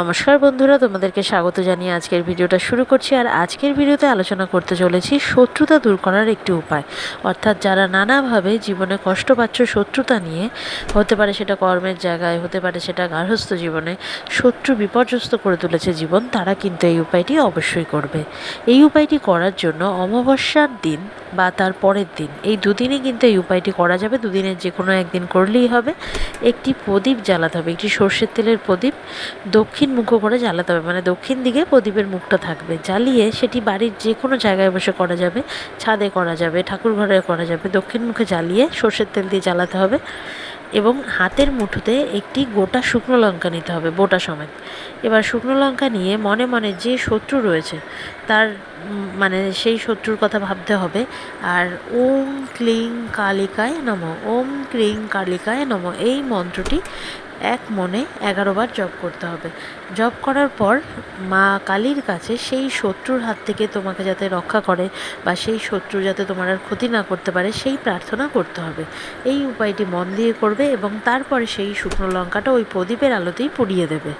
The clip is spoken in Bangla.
নমস্কার বন্ধুরা, তোমাদেরকে স্বাগত জানিয়ে আজকের ভিডিওটা শুরু করছি। আর আজকের ভিডিওতে আলোচনা করতে চলেছি শত্রুতা দূর করার একটি উপায়। অর্থাৎ যারা নানাভাবে জীবনে কষ্ট পাচ্ছ শত্রুতা নিয়ে, হতে পারে সেটা কর্মের জায়গায়, হতে পারে সেটা গার্হস্থ জীবনে, শত্রু বিপর্যস্ত করে তুলেছে জীবন, তারা কিন্তু এই উপায়টি অবশ্যই করবে। এই উপায়টি করার জন্য অমাবস্যার দিন বা তার পরের দিন, এই দুদিনে কিন্তু এই উপায়টি করা যাবে। দুদিনের যে কোনো একদিন করলেই হবে। একটি প্রদীপ জ্বালাতে হবে, একটি সর্ষের তেলের প্রদীপ। দক্ষিণ মুখ করে জ্বালাতে হবে। মানে দক্ষিণ দিকে প্রদীপের মুখটা থাকবে। জ্বালিয়ে সেটি বাড়ির যে কোনো জায়গায় বসে করা যাবে। ছাদে করা যাবে ঠাকুর ঘরে করা যাবে। দক্ষিণ মুখে জ্বালিয়ে সর্ষের তেল দিয়ে জ্বালাতে হবে এবং হাতের মুঠোতে একটি গোটা শুকনো লঙ্কা নিতে হবে বোটা সমেত। এবার শুকনো লঙ্কা নিয়ে মনে মনে যে শত্রু রয়েছে, তার মানে সেই শত্রুর কথা ভাবতে হবে। আর ওম ক্লিং কালিকায় নম, ওম ক্লিং কালিকায় নম, এই মন্ত্রটি এক মনে এগারো বার জপ করতে হবে। জব করার পর মা কালীর কাছে সেই শত্রুর হাত থেকে তোমাকে যাতে রক্ষা করে বা সেই শত্রু যাতে তোমার আর ক্ষতি না করতে পারে, সেই প্রার্থনা করতে হবে। এই উপায়টি মন দিয়ে করবে এবং তারপরে সেই শুকনো লঙ্কাটা ওই প্রদীপের আলোতেই পুড়িয়ে দেবে।